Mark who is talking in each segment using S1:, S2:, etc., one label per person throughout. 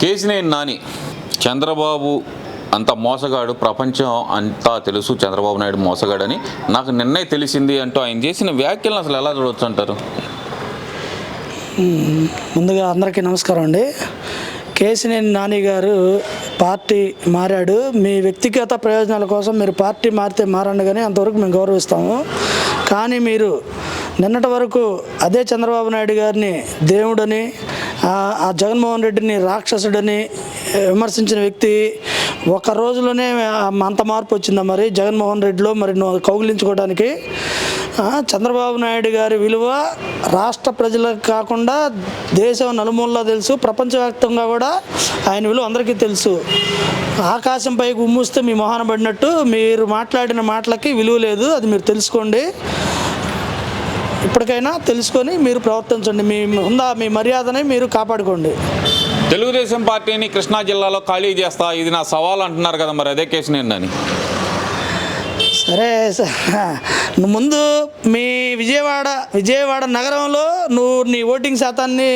S1: కేసినేని నాని చంద్రబాబు అంత మోసగాడు ప్రపంచం అంతా తెలుసు చంద్రబాబు నాయుడు మోసగాడని. నాకు నిన్నే తెలిసింది అంటూ ఆయన చేసిన వ్యాఖ్యలను అసలు ఎలా చూడొచ్చు అంటారు?
S2: ముందుగా అందరికీ నమస్కారం అండి. కేసినేని నాని గారు పార్టీ మారాడు. మీ వ్యక్తిగత ప్రయోజనాల కోసం మీరు పార్టీ మారితే మారండి కానీ అంతవరకు మేము గౌరవిస్తాము. కానీ మీరు నిన్నటి వరకు అదే చంద్రబాబు నాయుడు గారిని దేవుడని ఆ జగన్మోహన్ రెడ్డిని రాక్షసుడని విమర్శించిన వ్యక్తి ఒక రోజులోనే అంత మార్పు వచ్చిందా మరి జగన్మోహన్ రెడ్డిలో మరి కౌగిలించుకోవడానికి? చంద్రబాబు నాయుడు గారి విలువ రాష్ట్ర ప్రజలకు కాకుండా దేశం నలుమూలలో తెలుసు ప్రపంచవ్యాప్తంగా కూడా ఆయన విలువ అందరికీ తెలుసు. ఆకాశం పైకి మీ మొహాన పడినట్టు మీరు మాట్లాడిన మాటలకి విలువ లేదు అది మీరు తెలుసుకోండి. ఇప్పటికైనా తెలుసుకొని మీరు ప్రవర్తించండి. మీ ఉందా మీ మర్యాదని మీరు కాపాడుకోండి.
S1: తెలుగుదేశం పార్టీని కృష్ణా జిల్లాలో ఖాళీ చేస్తా ఇది నా సవాల్ అంటున్నారు కదా మరి అదే కేసినేని నాని
S2: సరే ముందు మీ విజయవాడ విజయవాడ నగరంలో నువ్వు నీ ఓటింగ్ శాతాన్ని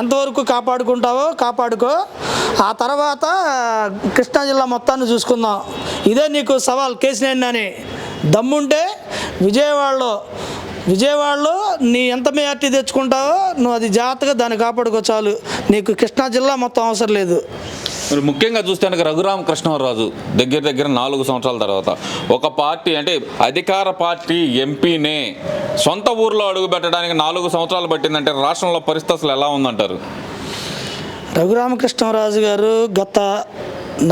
S2: ఎంతవరకు కాపాడుకుంటావో కాపాడుకో. ఆ తర్వాత కృష్ణా జిల్లా మొత్తాన్ని చూసుకుందాం. ఇదే నీకు సవాల్ కేసినేని అని దమ్ముంటే విజయవాడలో విజయవాడలో నీ ఎంత మెజార్టీ తెచ్చుకుంటావో నువ్వు అది జాగ్రత్తగా దాన్ని కాపాడుకో చాలు. నీకు కృష్ణా జిల్లా మొత్తం అవసరం లేదు.
S1: మరి ముఖ్యంగా చూస్తే కనుక రఘురామ కృష్ణరాజు దగ్గర దగ్గర నాలుగు సంవత్సరాల తర్వాత ఒక పార్టీ అంటే అధికార పార్టీ ఎంపీనే సొంత ఊర్లో అడుగు పెట్టడానికి నాలుగు సంవత్సరాలు పట్టిందంటే రాష్ట్రంలో పరిస్థితి అసలు ఎలా ఉందంటారు?
S2: రఘురామకృష్ణరాజు గారు గత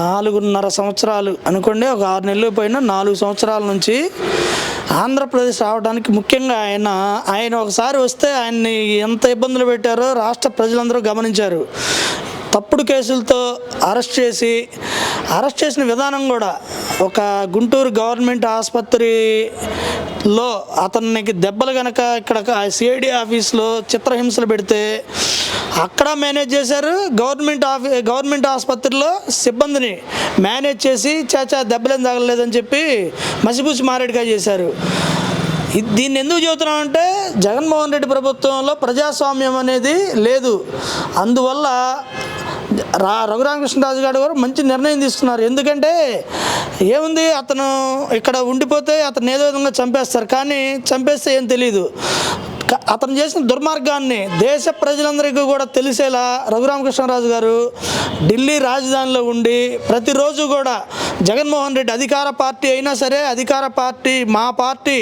S2: నాలుగున్నర సంవత్సరాలు అనుకోండి ఒక ఆరు నెలలు పోయిన నాలుగు సంవత్సరాల నుంచి ఆంధ్రప్రదేశ్ రావడానికి ముఖ్యంగా ఆయన ఆయన ఒకసారి వస్తే ఆయన్ని ఎంత ఇబ్బందులు పెట్టారో రాష్ట్ర ప్రజలందరూ గమనించారు. తప్పుడు కేసులతో అరెస్ట్ చేసి అరెస్ట్ చేసిన విధానం కూడా ఒక గుంటూరు గవర్నమెంట్ ఆసుపత్రి లో అతనికి దెబ్బలు కనుక ఇక్కడ సిఐడి ఆఫీస్లో చిత్రహింసలు పెడితే అక్కడ మేనేజ్ చేశారు. గవర్నమెంట్ ఆఫీ గవర్నమెంట్ ఆసుపత్రిలో సిబ్బందిని మేనేజ్ చేసి చాచా దెబ్బలేం తగలలేదని చెప్పి మసిపూసి మారేడుగా చేశారు. దీన్ని ఎందుకు చెబుతున్నామంటే జగన్మోహన్ రెడ్డి ప్రభుత్వంలో ప్రజాస్వామ్యం అనేది లేదు. అందువల్ల రా రఘురామకృష్ణరాజు గారు గారు మంచి నిర్ణయం తీసుకున్నారు. ఎందుకంటే ఏముంది? అతను ఇక్కడ ఉండిపోతే అతను ఏదో విధంగా చంపేస్తారు. కానీ చంపేస్తే ఏం తెలియదు అతను చేసిన దుర్మార్గాన్ని దేశ ప్రజలందరికీ కూడా తెలిసేలా రఘురామకృష్ణరాజు గారు ఢిల్లీ రాజధానిలో ఉండి ప్రతిరోజు కూడా జగన్మోహన్ రెడ్డి అధికార పార్టీ అయినా సరే అధికార పార్టీ మా పార్టీ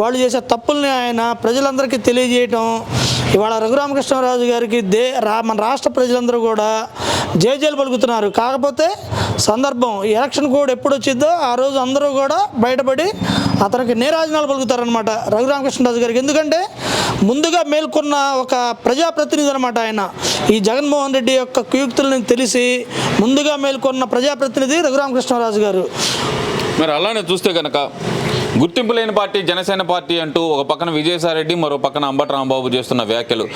S2: వాళ్ళు చేసే తప్పుల్ని ఆయన ప్రజలందరికీ తెలియజేయటం ఇవాళ రఘురామకృష్ణరాజు గారికి దే రా మన రాష్ట్ర ప్రజలందరూ కూడా జేజేలు పలుకుతున్నారు. కాకపోతే సందర్భం. ఈ ఎలక్షన్ కోడ్ ఎప్పుడు వచ్చిందో ఆ రోజు అందరూ కూడా బయటపడి అతనికి నీరాజనాలు పలుకుతారనమాట రఘురామకృష్ణరాజు గారికి. ఎందుకంటే ముందుగా మేల్కొన్న ఒక ప్రజాప్రతినిధి అనమాట ఆయన. ఈ జగన్మోహన్ రెడ్డి యొక్క కుయుక్తులను తెలిసి ముందుగా మేల్కొన్న ప్రజాప్రతినిధి రఘురామకృష్ణరాజు గారు.
S1: మరి అలానే చూస్తే కనుక గుర్తింపు లేని పార్టీ జనసేన పార్టీ అంటూ ఒక పక్కన విజయసాయిరెడ్డి మరో పక్కన అంబట రాంబాబు చేస్తున్న వ్యాఖ్యలు.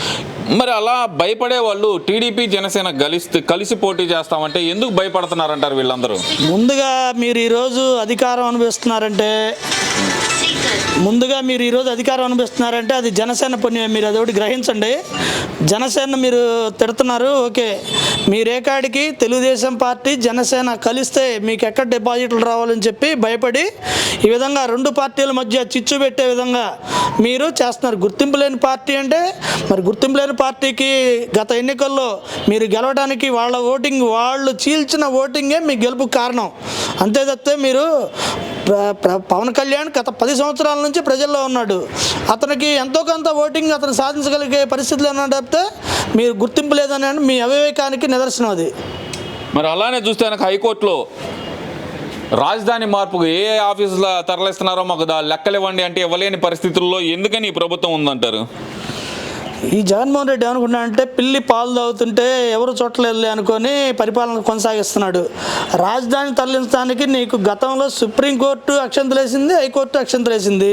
S1: మరి అలా భయపడే వాళ్ళు టీడీపీ జనసేన కలిసి కలిసి పోటీ చేస్తామంటే ఎందుకు భయపడుతున్నారంటారు వీళ్ళందరూ?
S2: ముందుగా మీరు ఈరోజు అధికారం అనుభవిస్తున్నారంటే ముందుగా మీరు ఈరోజు అధికారం అనుభవిస్తున్నారంటే అది జనసేన పుణ్యం మీరు అదొకటి గ్రహించండి. జనసేన మీరు తిడుతున్నారు. ఓకే. మీరేకాడికి తెలుగుదేశం పార్టీ జనసేన కలిస్తే మీకు ఎక్కడ డిపాజిట్లు రావాలని చెప్పి భయపడి ఈ విధంగా రెండు పార్టీల మధ్య చిచ్చు పెట్టే విధంగా మీరు చేస్తున్నారు. గుర్తింపు లేని పార్టీ అంటే మరి గుర్తింపు లేని పార్టీకి గత ఎన్నికల్లో మీరు గెలవడానికి వాళ్ళ ఓటింగ్ వాళ్ళు చీల్చిన ఓటింగే మీ గెలుపుకు కారణం. అంతే తప్పితే మీరు పవన్ కళ్యాణ్ గత పది సంవత్సరాల నుంచి ప్రజల్లో ఉన్నాడు. అతనికి ఎంతో కొంత ఓటింగ్ అతను సాధించగలిగే పరిస్థితులు ఉన్నాడు తప్పితే మీరు గుర్తింపు లేదని మీ అవివేకానికి నిదర్శనం అది.
S1: మరి అలానే చూస్తే కనుక హైకోర్టులో రాజధాని మార్పుకు ఏ ఆఫీసుల ఆఫీసులో తరలిస్తున్నారో మాకు దా లెక్కలు ఇవ్వండి అంటే ఇవ్వలేని పరిస్థితుల్లో ఎందుకని ఈ ప్రభుత్వం ఉందంటారు?
S2: ఈ జగన్మోహన్ రెడ్డి ఏమనుకున్నాడంటే పిల్లి పాలు తాగుతుంటే ఎవరు చోట్లేదు అనుకొని పరిపాలన కొనసాగిస్తున్నాడు. రాజధాని తరలించడానికి నీకు గతంలో సుప్రీంకోర్టు అక్షంతలేసింది హైకోర్టు అక్షంతలేసింది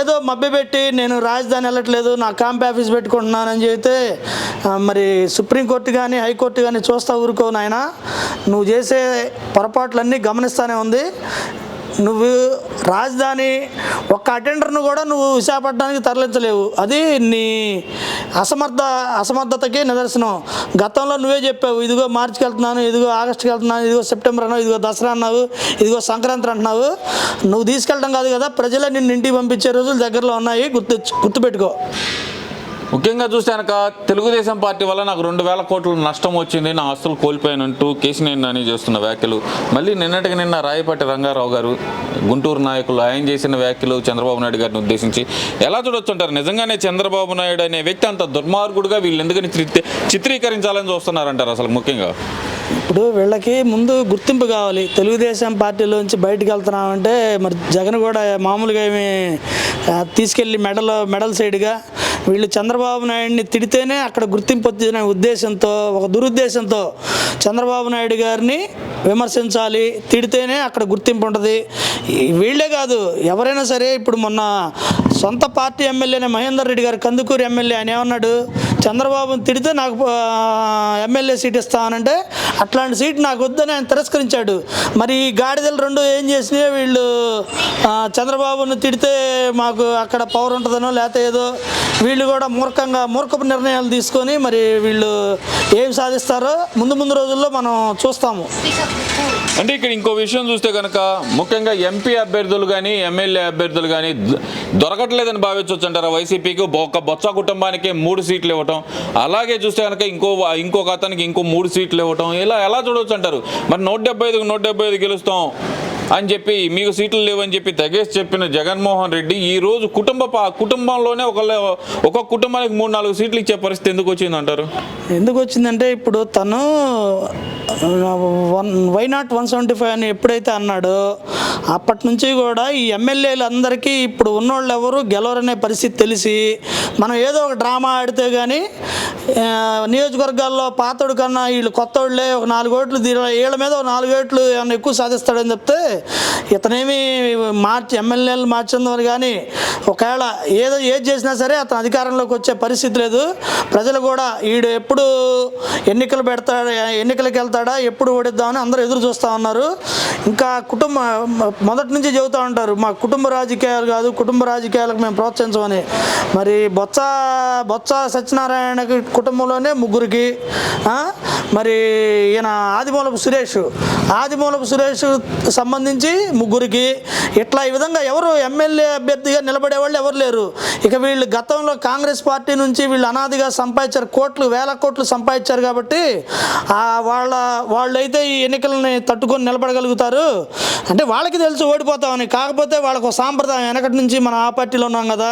S2: ఏదో మభ్యపెట్టి నేను రాజధాని వెళ్ళట్లేదు నా క్యాంప్ ఆఫీస్ పెట్టుకుంటున్నానని చెబితే మరి సుప్రీంకోర్టు కానీ హైకోర్టు కానీ చూస్తా ఊరుకో నాయన. నువ్వు చేసే పొరపాట్లన్నీ గమనిస్తూనే ఉంది. నువ్వు రాజధాని ఒక్క అటెండర్ను కూడా నువ్వు విశాఖపట్నానికి తరలించలేవు. అది నీ అసమర్థ అసమర్థతకి నిదర్శనం. గతంలో నువ్వే చెప్పావు ఇదిగో మార్చికి వెళ్తున్నాను ఇదిగో ఆగస్టుకి వెళ్తున్నాను ఇదిగో సెప్టెంబర్ అన్నావు ఇదిగో దసరా అన్నావు ఇదిగో సంక్రాంతి అంటున్నావు. నువ్వు తీసుకెళ్ళడం కాదు కదా ప్రజలే నిన్ను ఇంటికి పంపించే రోజులు దగ్గరలో ఉన్నాయి. గుర్తు గుర్తుపెట్టుకో.
S1: ముఖ్యంగా చూస్తే కనుక తెలుగుదేశం పార్టీ వల్ల నాకు రెండు వేల కోట్ల నష్టం వచ్చింది. నా ఆస్తులు కోల్పోయానంటూ కేసినేని నాని చేస్తున్న వ్యాఖ్యలు. మళ్ళీ నిన్నటికి నిన్న రాయపాటి రంగారావు గారు గుంటూరు నాయకులు ఆయన చేసిన వ్యాఖ్యలు చంద్రబాబు నాయుడు గారిని ఉద్దేశించి ఎలా చూడొచ్చు అంటారు నిజంగానే చంద్రబాబు నాయుడు అనే వ్యక్తి అంత దుర్మార్గుడుగా వీళ్ళు ఎందుకని చిత్రీకరించాలని చూస్తున్నారంటారు అసలు ముఖ్యంగా?
S2: ఇప్పుడు వీళ్ళకి ముందు గుర్తింపు కావాలి. తెలుగుదేశం పార్టీలోంచి బయటకు వెళ్తున్నామంటే మరి జగన్ కూడా మామూలుగా ఏమి తీసుకెళ్ళి మెడల్ మెడల్ సైడ్గా వీళ్ళు చంద్రబాబు నాయుడిని తిడితేనే అక్కడ గుర్తింపు వచ్చిన ఉద్దేశంతో ఒక దురుద్దేశంతో చంద్రబాబు నాయుడు గారిని విమర్శించాలి తిడితేనే అక్కడ గుర్తింపు ఉంటుంది. వీళ్ళే కాదు ఎవరైనా సరే ఇప్పుడు మొన్న సొంత పార్టీ ఎమ్మెల్యేనే మహేందర్ రెడ్డి గారు కందుకూరు ఎమ్మెల్యే ఆయన ఏమన్నాడు? చంద్రబాబుని తిడితే నాకు ఎమ్మెల్యే సీట్ ఇస్తానంటే అట్లాంటి సీట్ నాకు వద్దని ఆయన తిరస్కరించాడు. మరి ఈ గాడిదలు రెండు ఏం చేసినాయో వీళ్ళు చంద్రబాబును తిడితే మాకు అక్కడ పవర్ ఉంటుందనో లేకపోతే ఏదో వీళ్ళు కూడా మూర్ఖంగా మూర్ఖపు నిర్ణయాలు తీసుకొని మరి వీళ్ళు ఏం సాధిస్తారో ముందు ముందు రోజుల్లో మనం చూస్తాము.
S1: అంటే ఇక్కడ ఇంకో విషయం చూస్తే కనుక ముఖ్యంగా ఎంపీ అభ్యర్థులు కానీ ఎమ్మెల్యే అభ్యర్థులు కానీ దొరకట్లేదని భావించవచ్చు అంటారా? వైసీపీకి ఒక బొత్స కుటుంబానికి మూడు సీట్లు ఇవ్వటం అలాగే చూస్తే కనుక ఇంకో ఇంకొక అతనికి ఇంకో మూడు సీట్లు ఇవ్వటం ఇలా ఎలా చూడవచ్చు అంటారు? మరి నూట డెబ్బై ఐదుకు నూట డెబ్బై ఐదు గెలుస్తాం. అని చెప్పి మీకు సీట్లు లేవని చెప్పి తెగేసి చెప్పిన జగన్మోహన్ రెడ్డి ఈ రోజు కుటుంబ కుటుంబంలోనే ఒకళ్ళ ఒక కుటుంబానికి మూడు నాలుగు సీట్లు ఇచ్చే పరిస్థితి ఎందుకు వచ్చింది అంటారు?
S2: ఎందుకు వచ్చిందంటే ఇప్పుడు తను one why not one seventy five అని ఎప్పుడైతే అన్నాడో అప్పటి నుంచి కూడా ఈ ఎమ్మెల్యేలు అందరికీ ఇప్పుడు ఉన్నోళ్ళు ఎవరు గెలవరనే పరిస్థితి తెలిసి మనం ఏదో ఒక డ్రామా ఆడితే కానీ నియోజకవర్గాల్లో పాతోడు కన్నా వీళ్ళు కొత్తోళ్ళే ఒక నాలుగు ఓట్లు దీని వీళ్ళ మీద ఒక నాలుగు ఓట్లు ఏమన్నా ఎక్కువ సాధిస్తాడని చెప్తే ఇతనేమి మార్చి ఎమ్మెల్యేలు మార్చిందని కానీ ఒకవేళ ఏదో ఏది చేసినా సరే అతను అధికారంలోకి వచ్చే పరిస్థితి లేదు. ప్రజలు కూడా ఈడు ఎప్పుడు ఎన్నికలు పెడతాడు ఎన్నికలకు వెళ్తాడా ఎప్పుడు ఓడిద్దామని అందరూ ఎదురు చూస్తూ ఉన్నారు. ఇంకా కుటుంబ మొదటి నుంచి చెబుతూ ఉంటారు మా కుటుంబ రాజకీయాలు కాదు కుటుంబ రాజకీయాలకు మేము ప్రోత్సహించమని. మరి బొత్స బొత్స సత్యనారాయణ కుటుంబంలోనే ముగ్గురికి మరి ఈయన ఆదిమూలపు సురేష్ ఆదిమూలపు సురేష్ సంబంధించి ముగ్గురికి ఇట్లా ఈ విధంగా ఎవరు ఎమ్మెల్యే అభ్యర్థిగా నిలబడే వాళ్ళు ఎవరు లేరు. ఇక వీళ్ళు గతంలో కాంగ్రెస్ పార్టీ నుంచి వీళ్ళు అనాదిగా సంపాదించారు. కోట్లు వేల కోట్లు సంపాదించారు కాబట్టి వాళ్ళ వాళ్ళైతే ఈ ఎన్నికలని తట్టుకొని నిలబడగలుగుతారు. అంటే వాళ్ళకి తెలుసు ఓడిపోతామని. కాకపోతే వాళ్ళకు సాంప్రదాయం. వెనకటి నుంచి మనం ఆ పార్టీలో ఉన్నాం కదా.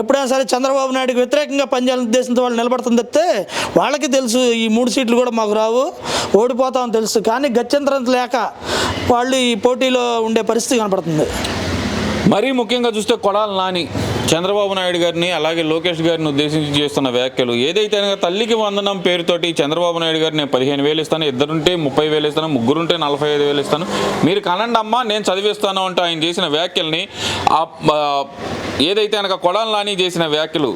S2: ఎప్పుడైనా సరే చంద్రబాబు నాయుడుకి వ్యతిరేకంగా పనిచేయాలని ఉద్దేశంతో వాళ్ళు నిలబడుతుంది తప్పితే వాళ్ళకి తెలుసు. ఈ మూడు సీట్లు కూడా మాకు రావు. ఓడిపోతామని తెలుసు. కానీ గత్యంతరం లేక వాళ్ళు ఈ పోటీలో ఉండే పరిస్థితి కనపడుతుంది.
S1: మరీ ముఖ్యంగా చూస్తే కొడాలి నాని. చంద్రబాబు నాయుడు గారిని అలాగే లోకేష్ గారిని ఉద్దేశించి చేస్తున్న వ్యాఖ్యలు. ఏదైతే అనగా తల్లికి వందనం పేరుతోటి చంద్రబాబు నాయుడు గారిని నేను పదిహేను వేలు ఇస్తాను ఇద్దరుంటే ముప్పై వేలు ఇస్తాను ముగ్గురుంటే నలభై ఐదు వేలు ఇస్తాను. మీరు కనండి అమ్మా నేను చదివిస్తాను అంటూ ఆయన చేసిన వ్యాఖ్యల్ని ఆ ఏదైతే అనగా కొడాలని చేసిన వ్యాఖ్యలు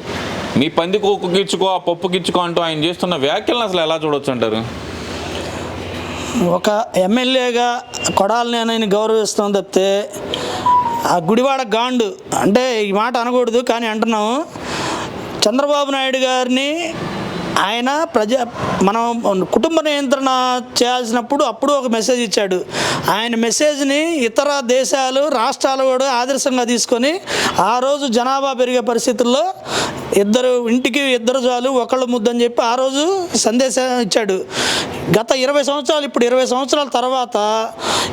S1: మీ పంది గిచ్చుకో ఆ పప్పు గిచ్చుకో అంటూ ఆయన చేస్తున్న వ్యాఖ్యలను అసలు ఎలా చూడొచ్చు అంటారు?
S2: ఒక ఎమ్మెల్యేగా కొడాలని ఆయన గౌరవిస్తాం తప్పితే ఆ గుడివాడ గాండు. అంటే ఈ మాట అనకూడదు కానీ అంటున్నాము చంద్రబాబు నాయుడు గారిని ఆయన ప్రజ మనం కుటుంబ నియంత్రణ చేయాల్సినప్పుడు అప్పుడు ఒక మెసేజ్ ఇచ్చాడు. ఆయన మెసేజ్ని ఇతర దేశాలు రాష్ట్రాలు కూడా ఆదర్శంగా తీసుకొని ఆ రోజు జనాభా పెరిగే పరిస్థితుల్లో ఇద్దరు ఇంటికి ఇద్దరు చాలు ఒకళ్ళు ముద్దని చెప్పి ఆ రోజు సందేశం ఇచ్చాడు. గత ఇరవై సంవత్సరాలు ఇప్పుడు ఇరవై సంవత్సరాల తర్వాత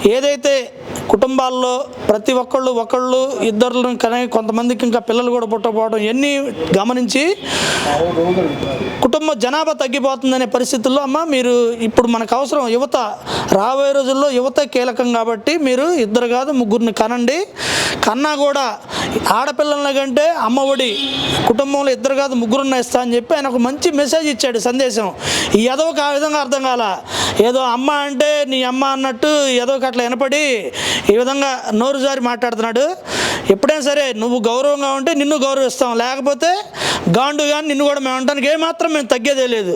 S2: ఏదైతే కుటుంబాల్లో ప్రతి ఒక్కళ్ళు ఒకళ్ళు ఇద్దరు కానీ కొంతమందికి ఇంకా పిల్లలు కూడా పుట్టకపోవడం ఇవన్నీ గమనించి కుటుంబ జనాభా తగ్గిపోతుందనే పరిస్థితుల్లో అమ్మ మీరు ఇప్పుడు మనకు అవసరం యువత రాబోయే రోజుల్లో యువత కీలకం కాబట్టి మీరు ఇద్దరు కాదు ముగ్గురిని కనండి. కన్నా కూడా ఆడపిల్లల కంటే అమ్మఒడి కుటుంబంలో ఇద్దరు కాదు ముగ్గురున్న ఇస్తా అని చెప్పి ఆయన ఒక మంచి మెసేజ్ ఇచ్చాడు సందేశం. ఈ ఎదవకి ఆ విధంగా అర్థం కాల. ఏదో అమ్మ అంటే నీ అమ్మ అన్నట్టు ఎదవకి అట్లా వినపడి ఈ విధంగా నోరు జారి మాట్లాడుతున్నాడు. ఎప్పుడైనా సరే నువ్వు గౌరవంగా ఉంటే నిన్ను గౌరవిస్తాం. లేకపోతే గాండు కానీ నిన్ను కూడా మేము అంటానికి ఏమాత్రం మేము తగ్గేదే లేదు.